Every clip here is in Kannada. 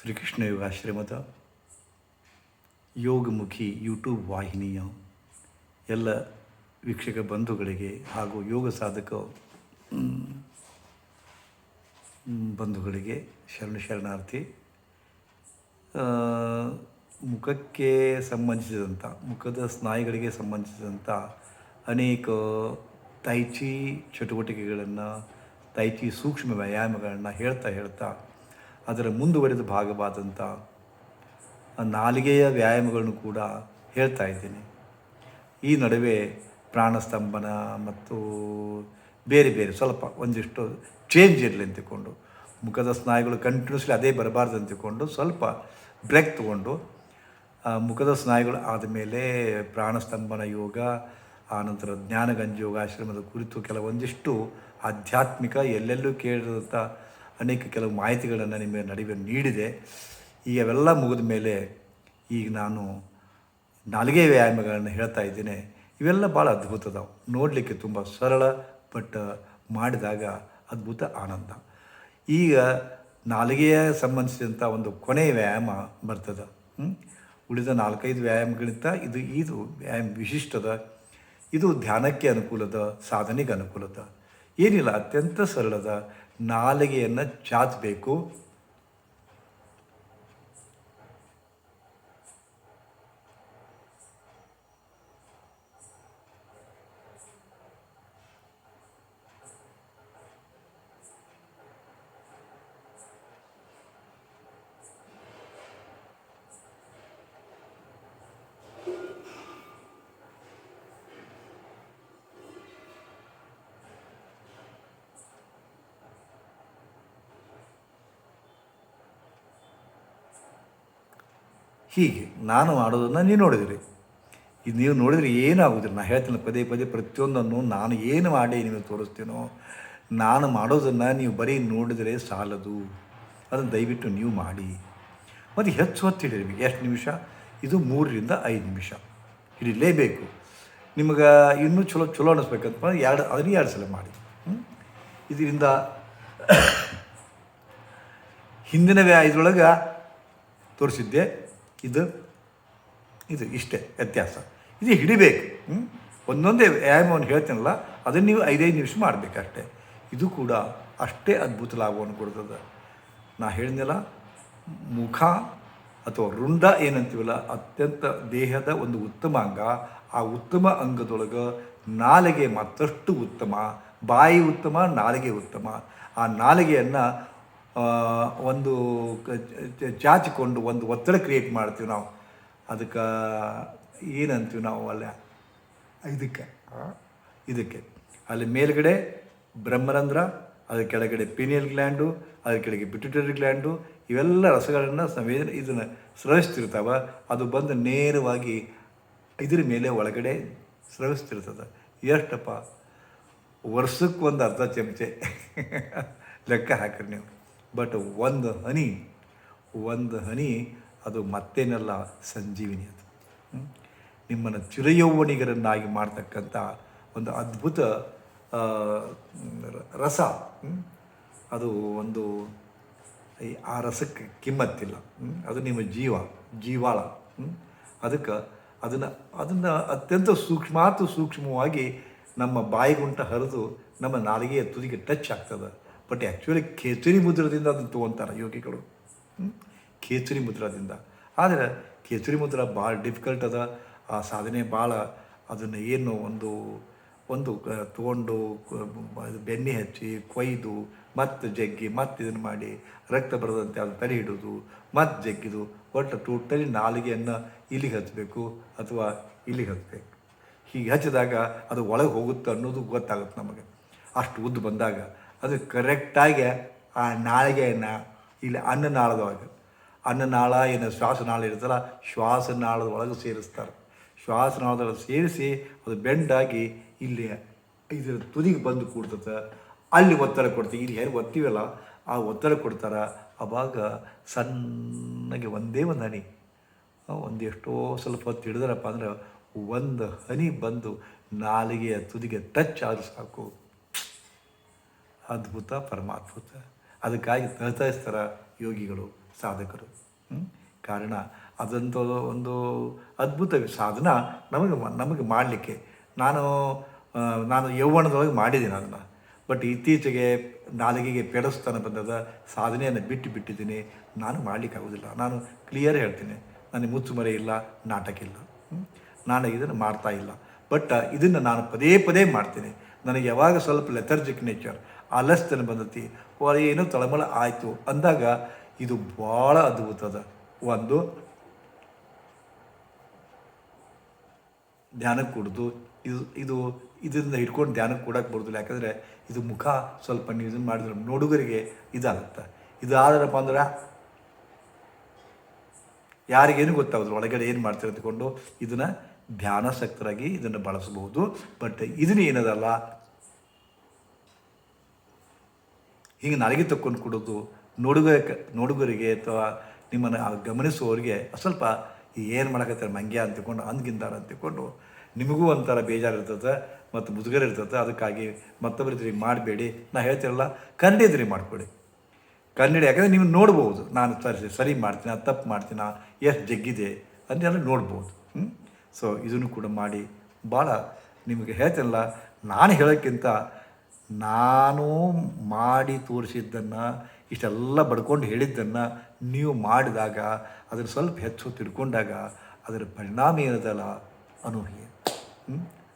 ಶ್ರೀಕೃಷ್ಣ ಯೋಗಾಶ್ರಮದ ಯೋಗಮುಖಿ ಯೂಟ್ಯೂಬ್ ವಾಹಿನಿಯ ಎಲ್ಲ ವೀಕ್ಷಕ ಬಂಧುಗಳಿಗೆ ಹಾಗೂ ಯೋಗ ಸಾಧಕ ಬಂಧುಗಳಿಗೆ ಶರಣ ಶರಣಾರ್ಥಿ ಮುಖಕ್ಕೆ ಸಂಬಂಧಿಸಿದಂಥ ಮುಖದ ಸ್ನಾಯುಗಳಿಗೆ ಸಂಬಂಧಿಸಿದಂಥ ಅನೇಕ ತೈಚಿ ಚಟುವಟಿಕೆಗಳನ್ನು, ತೈಚಿ ಸೂಕ್ಷ್ಮ ವ್ಯಾಯಾಮಗಳನ್ನು ಹೇಳ್ತಾ ಹೇಳ್ತಾ ಅದರ ಮುಂದುವರೆದ ಭಾಗವಾದಂಥ ನಾಲಿಗೆಯ ವ್ಯಾಯಾಮಗಳನ್ನು ಕೂಡ ಹೇಳ್ತಾ ಇದ್ದೀನಿ. ಈ ನಡುವೆ ಪ್ರಾಣಸ್ತಂಭನ ಮತ್ತು ಬೇರೆ ಬೇರೆ ಸ್ವಲ್ಪ ಒಂದಿಷ್ಟು ಚೇಂಜ್ ಇರಲಿ ಅಂತಿಕೊಂಡು ಮುಖದ ಸ್ನಾಯುಗಳು ಕಂಟಿನ್ಯೂಸ್ಲಿ ಅದೇ ಬರಬಾರ್ದು ಅಂತಿಕೊಂಡು ಸ್ವಲ್ಪ ಬ್ರೇಕ್ ತಗೊಂಡು ಮುಖದ ಸ್ನಾಯುಗಳು ಆದಮೇಲೆ ಪ್ರಾಣಸ್ತಂಭನ ಯೋಗ ಆನಂತರ ಜ್ಞಾನಗಂಜ ಯೋಗಾಶ್ರಮದ ಕುರಿತು ಕೆಲವೊಂದಿಷ್ಟು ಆಧ್ಯಾತ್ಮಿಕ ಎಲ್ಲೆಲ್ಲೂ ಕೇಳಿದಂಥ ಅನೇಕ ಕೆಲವು ಮಾಹಿತಿಗಳನ್ನು ನಿಮಗೆ ನಡುವೆ ನೀಡಿದೆ. ಈಗ ಅವೆಲ್ಲ ಮುಗಿದ ಮೇಲೆ ಈಗ ನಾನು ನಾಲಿಗೆ ವ್ಯಾಯಾಮಗಳನ್ನು ಹೇಳ್ತಾ ಇದ್ದೇನೆ. ಇವೆಲ್ಲ ಭಾಳ ಅದ್ಭುತ ನೋಡಲಿಕ್ಕೆ ತುಂಬ ಸರಳ ಬಟ್ ಮಾಡಿದಾಗ ಅದ್ಭುತ ಆನಂದ. ಈಗ ನಾಲಿಗೆಯ ಸಂಬಂಧಿಸಿದಂಥ ಒಂದು ಕೊನೆ ವ್ಯಾಯಾಮ ಬರ್ತದೆ? ಉಳಿದ ನಾಲ್ಕೈದು ವ್ಯಾಯಾಮಗಳಿಂದ ಇದು ಇದು ವ್ಯಾಯಾಮ ವಿಶಿಷ್ಟದ, ಇದು ಧ್ಯಾನಕ್ಕೆ ಅನುಕೂಲದ, ಸಾಧನೆಗೆ ಅನುಕೂಲದ. ಏನಿಲ್ಲ, ಅತ್ಯಂತ ಸರಳದ ನಾಲಿಗೆಯನ್ನು ಚಾಚಬೇಕು. ಹೀಗೆ ನಾನು ಮಾಡೋದನ್ನು ನೀವು ನೋಡಿದಿರಿ. ಇದು ನೀವು ನೋಡಿದರೆ ಏನಾಗೋದಿಲ್ಲ. ನಾನು ಹೇಳ್ತೀನಿ ಪದೇ ಪದೇ ಪ್ರತಿಯೊಂದನ್ನು ನಾನು ಏನು ಮಾಡಿ ನಿಮಗೆ ತೋರಿಸ್ತೀನೋ, ನಾನು ಮಾಡೋದನ್ನು ನೀವು ಬರೀ ನೋಡಿದರೆ ಸಾಲದು. ಅದನ್ನು ದಯವಿಟ್ಟು ನೀವು ಮಾಡಿ. ಮತ್ತು ಹೆಚ್ಚು ಹೊತ್ತು ಹಿಡಿಬೇಕು ಎಷ್ಟು ನಿಮಿಷ, ಇದು ಮೂರರಿಂದ ಐದು ನಿಮಿಷ. ಹಿಡಿಲೇಬೇಕು. ನಿಮಗೆ ಇನ್ನೂ ಚಲೋ ಚಲೋ ಅನ್ನಿಸ್ಬೇಕಂತ ಎರಡು, ಅದನ್ನು ಎರಡು ಸಲ ಮಾಡಿ? ಇದರಿಂದ ಹಿಂದಿನ ವ್ಯಾ ಇದ್ರೊಳಗೆ ತೋರಿಸಿದ್ದೆ. ಇದು ಇದು ಇಷ್ಟೇ ವ್ಯತ್ಯಾಸ. ಇದು ಹಿಡಿಬೇಕು? ಒಂದೊಂದೇ ವ್ಯಾಯಾಮವನ್ನು ಹೇಳ್ತೀನಲ್ಲ, ಅದನ್ನು ನೀವು ಐದೈದು ನಿಮಿಷ ಮಾಡಬೇಕಷ್ಟೇ. ಇದು ಕೂಡ ಅಷ್ಟೇ ಅದ್ಭುತ ಲಾಭವನ್ನು ಕೊಡ್ತದೆ. ನಾ ಹೇಳಿದ್ನಲ್ಲ, ಮುಖ ಅಥವಾ ರುಂಡ ಏನಂತೀವಲ್ಲ, ಅತ್ಯಂತ ದೇಹದ ಒಂದು ಉತ್ತಮ ಅಂಗ. ಆ ಉತ್ತಮ ಅಂಗದೊಳಗೆ ನಾಲಿಗೆ ಮತ್ತಷ್ಟು ಉತ್ತಮ, ಬಾಯಿ ಉತ್ತಮ, ನಾಲಿಗೆ ಉತ್ತಮ. ಆ ನಾಲಿಗೆಯನ್ನು ಒಂದು ಚಾಚಿಕೊಂಡು ಒಂದು ಒತ್ತಡ ಕ್ರಿಯೇಟ್ ಮಾಡ್ತೀವಿ ನಾವು. ಅದಕ್ಕೆ ಏನಂತೀವಿ ನಾವು ಅಲ್ಲ? ಇದಕ್ಕೆ. ಇದಕ್ಕೆ. ಅಲ್ಲಿ ಮೇಲ್ಗಡೆ ಬ್ರಹ್ಮರಂಧ್ರ ಅದ್ರ ಕೆಳಗಡೆ ಪಿನಿಯಲ್ ಗ್ಲ್ಯಾಂಡು ಅದ್ರ ಕೆಳಗೆ ಬಿಟ್ಯುಟರಿ ಗ್ಲ್ಯಾಂಡು ಇವೆಲ್ಲ ರಸಗಳನ್ನು ಸಂವೇದನೆ ಇದನ್ನು ಸ್ರವಿಸ್ತಿರ್ತಾವ. ಅದು ಬಂದು ನೇರವಾಗಿ ಇದ್ರ ಮೇಲೆ ಒಳಗಡೆ ಸ್ರವಿಸ್ತಿರ್ತದೆ. ಎಷ್ಟಪ್ಪ? ವರ್ಷಕ್ಕೆ ಒಂದು ಅರ್ಧ ಚಮಚೆ ಲೆಕ್ಕ ಹಾಕಿರಿ ನೀವು. ಬಟ್ ಒಂದು ಹನಿ ಒಂದು ಹನಿ, ಅದು ಮತ್ತೇನೆಲ್ಲ ಸಂಜೀವಿನಿ ಅದು? ನಿಮ್ಮನ್ನು ಚಿರಯೌವಣಿಗರನ್ನಾಗಿ ಮಾಡ್ತಕ್ಕಂಥ ಒಂದು ಅದ್ಭುತ ರಸ ಅದು ಒಂದು ಆ ರಸಕ್ಕೆ ಕಿಮ್ಮತ್ತಿಲ್ಲ. ಅದು ನಿಮ್ಮ ಜೀವ, ಜೀವಾಳ? ಅದಕ್ಕೆ ಅದನ್ನು ಅದನ್ನು ಅತ್ಯಂತ ಸೂಕ್ಷ್ಮಾತು ಸೂಕ್ಷ್ಮವಾಗಿ ನಮ್ಮ ಬಾಯಿಗುಂಟ ಹರಿದು ನಮ್ಮ ನಾಲಿಗೆಯ ತುದಿಗೆ ಟಚ್ ಆಗ್ತದೆ. ಬಟ್ ಆ್ಯಕ್ಚುಲಿ ಕೇಸರಿ ಮುದ್ರದಿಂದ ಅದನ್ನು ತೊಗೊತಾರೆ ಯೋಗಿಗಳು. ಕೇಸರಿ ಮುದ್ರದಿಂದ ಆದರೆ ಕೇಸರಿ ಮುದ್ರ ಭಾಳ ಡಿಫಿಕಲ್ಟ್ ಅದ. ಆ ಸಾಧನೆ ಭಾಳ ಅದನ್ನು ಏನು ಒಂದು ಒಂದು ತೊಗೊಂಡು ಬೆಣ್ಣೆ ಹಚ್ಚಿ, ಕೊಯ್ದು, ಮತ್ತೆ ಜಗ್ಗಿ, ಮತ್ತೆ ಇದನ್ನು ಮಾಡಿ ರಕ್ತ ಬರದಂತೆ ಅದು ತಲೆ ಹಿಡೋದು, ಮತ್ತೆ ಜಗ್ಗಿದು, ಒಟ್ಟು ಟೋಟಲಿ ನಾಲಿಗೆಯನ್ನು ಇಲ್ಲಿಗೆ ಹಚ್ಚಬೇಕು ಅಥವಾ ಇಲ್ಲಿಗೆ ಹಚ್ಚಬೇಕು ಹೀಗೆ ಹಚ್ಚಿದಾಗ ಅದು ಒಳಗೆ ಹೋಗುತ್ತೆ ಅನ್ನೋದು ಗೊತ್ತಾಗುತ್ತೆ ನಮಗೆ. ಅಷ್ಟು ಉದ್ದು ಬಂದಾಗ ಅದು ಕರೆಕ್ಟಾಗಿ ಆ ನಾಳಿಗೆಯನ್ನು ಇಲ್ಲಿ ಅನ್ನನಾಳದೊಳಗೆ ಅನ್ನನಾಳ ಏನು ಶ್ವಾಸನಾಳ ಇರ್ತಲ್ಲ ಶ್ವಾಸನಾಳದ ಒಳಗೆ ಸೇರಿಸ್ತಾರೆ. ಶ್ವಾಸನಾಳದೊಳಗೆ ಸೇರಿಸಿ ಅದು ಬೆಂಡಾಗಿ ಇಲ್ಲಿ ಇದರ ತುದಿಗೆ ಬಂದು ಕೂಡ್ತದೆ. ಅಲ್ಲಿ ಒತ್ತಡ ಕೊಡ್ತೀವಿ. ಇಲ್ಲಿ ಹೇಗೆ ಒತ್ತೀವಲ್ಲ, ಆ ಒತ್ತಡ ಕೊಡ್ತಾರೆ. ಅವಾಗ ಸಣ್ಣಗೆ ಒಂದೇ ಒಂದು ಹನಿ. ಒಂದೆಷ್ಟೋ ಸ್ವಲ್ಪ ಹೊತ್ತು ಹಿಡಿದ್ರಪ್ಪ ಅಂದ್ರೆ ಒಂದು ಹನಿ ಬಂದು ನಾಲಿಗೆಯ ತುದಿಗೆ ಟಚ್ ಆದರೂ ಸಾಕು. ಅದ್ಭುತ ಪರಮಾದ್ಭುತ. ಅದಕ್ಕಾಗಿ ತಹತಹಿಸ್ತಾರ ಯೋಗಿಗಳು, ಸಾಧಕರು? ಕಾರಣ ಅದಂತೂ ಒಂದು ಅದ್ಭುತ ಸಾಧನ ನಮಗೆ ನಮಗೆ ಮಾಡಲಿಕ್ಕೆ. ನಾನು ನಾನು ಯೌವನದೊಳಗೆ ಮಾಡಿದ್ದೀನಿ ಅದನ್ನು. ಬಟ್ ಇತ್ತೀಚೆಗೆ ನಾಲಿಗೆಗೆ ಪೆಡಸ್ತನ ಬಂದದ ಸಾಧನೆಯನ್ನು ಬಿಟ್ಟು ಬಿಟ್ಟಿದ್ದೀನಿ. ನಾನು ಮಾಡಲಿಕ್ಕಾಗೋದಿಲ್ಲ ನಾನು ಕ್ಲಿಯರ್ ಹೇಳ್ತೀನಿ. ನನಗೆ ಮುಚ್ಚುಮರೆ ಇಲ್ಲ, ನಾಟಕ ಇಲ್ಲ ನಾನು ಇದನ್ನು ಮಾಡ್ತಾ ಇಲ್ಲ. ಬಟ್ ಇದನ್ನು ನಾನು ಪದೇ ಪದೇ ಮಾಡ್ತೀನಿ. ನನಗೆ ಯಾವಾಗ ಸ್ವಲ್ಪ ಲೆಥರ್ಜಿಕ್ ನೇಚರ್ ಆಲಸ್ಯನ ಬಂದತಿ. ಏನು ತಳಮಳ ಆಯಿತು. ಅಂದಾಗ ಇದು ಭಾಳ ಅದ್ಭುತದ ಒಂದು ಧ್ಯಾನಕ್ಕೆ ಕೊಡೋದು, ಇದು ಇದು, ಇದರಿಂದ ಹಿಡ್ಕೊಂಡು ಧ್ಯಾನಕ್ಕೆ ಕೊಡೋಕ್ಕೆ ಬರೋದಿಲ್ಲ. ಯಾಕಂದರೆ ಇದು ಮುಖ ಸ್ವಲ್ಪ ನೀವು ಇದನ್ನು ಮಾಡಿದ್ರೆ ನೋಡುಗರಿಗೆ ಇದಾಗುತ್ತೆ. ಇದಾದ್ರಪ್ಪ ಅಂದ್ರೆ ಯಾರಿಗೇನು ಗೊತ್ತಾಗೋದು ಒಳಗಡೆ ಏನು ಮಾಡ್ತಾರೆ ಅಂದ್ಕೊಂಡು ಇದನ್ನು ಧ್ಯಾನಾಸಕ್ತರಾಗಿ ಇದನ್ನು ಬಳಸಬಹುದು. ಬಟ್ ಇದನ್ನ ಏನದಲ್ಲ ಹಿಂಗೆ ನಾಲಿಗೆ ತಕ್ಕೊಂಡು ಕೊಡೋದು ನೋಡುಗ ನೋಡುಗರಿಗೆ ಅಥವಾ ನಿಮ್ಮನ್ನು ಗಮನಿಸುವವರಿಗೆ ಸ್ವಲ್ಪ ಏನು ಮಾಡಕತ್ತಾರೆ ಮಂಗ್ಯ ಅಂತ ತಿಳ್ಕೊಂಡು ಅಂದ್ಗಿಂದಾರ ಅಂತ ತಿಳ್ಕೊಂಡು ನಿಮಗೂ ಒಂಥರ ಬೇಜಾರು ಇರ್ತದೆ ಮತ್ತು ಮುಜುಗರ ಇರ್ತದೆ ಅದಕ್ಕಾಗಿ ಮತ್ತೊಬ್ಬರ ಮಾಡಬೇಡಿ. ನಾ ಹೇಳ್ತಿರಲ್ಲ ಕನ್ನಡ ಮಾಡಿಕೊಡಿ. ಕನ್ನಡ, ಯಾಕಂದರೆ ನೀವು ನೋಡ್ಬೋದು. ನಾನು ಸರಿ ಸರಿ ಮಾಡ್ತೀನಿ, ತಪ್ಪು ಮಾಡ್ತೀನ, ಎಷ್ಟು ಜಗ್ಗಿದೆ ಅದನ್ನೆಲ್ಲ ನೋಡ್ಬೋದು. ಹ್ಞೂ ಸೊ ಇದನ್ನು ಕೂಡ ಮಾಡಿ. ಭಾಳ ನಿಮಗೆ ಹೇಳ್ತಿರಲ್ಲ, ನಾನು ಹೇಳೋಕ್ಕಿಂತ ನಾನು ಮಾಡಿ ತೋರಿಸಿದ್ದನ್ನು, ಇಷ್ಟೆಲ್ಲ ಬಡ್ಕೊಂಡು ಹೇಳಿದ್ದನ್ನು ನೀವು ಮಾಡಿದಾಗ, ಅದನ್ನು ಸ್ವಲ್ಪ ಹೆಚ್ಚು ತಿಳ್ಕೊಂಡಾಗ ಅದರ ಪರಿಣಾಮ ಏನದಲ್ಲ ಅನೂಹ್ಯ?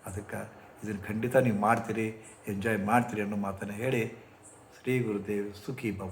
ಅದಕ್ಕೆ ಇದನ್ನು ಖಂಡಿತ ನೀವು ಮಾಡ್ತೀರಿ, ಎಂಜಾಯ್ ಮಾಡ್ತೀರಿ ಅನ್ನೋ ಮಾತನ್ನು ಹೇಳಿ ಶ್ರೀ ಗುರುದೇವ್ ಸುಖಿ ಭವ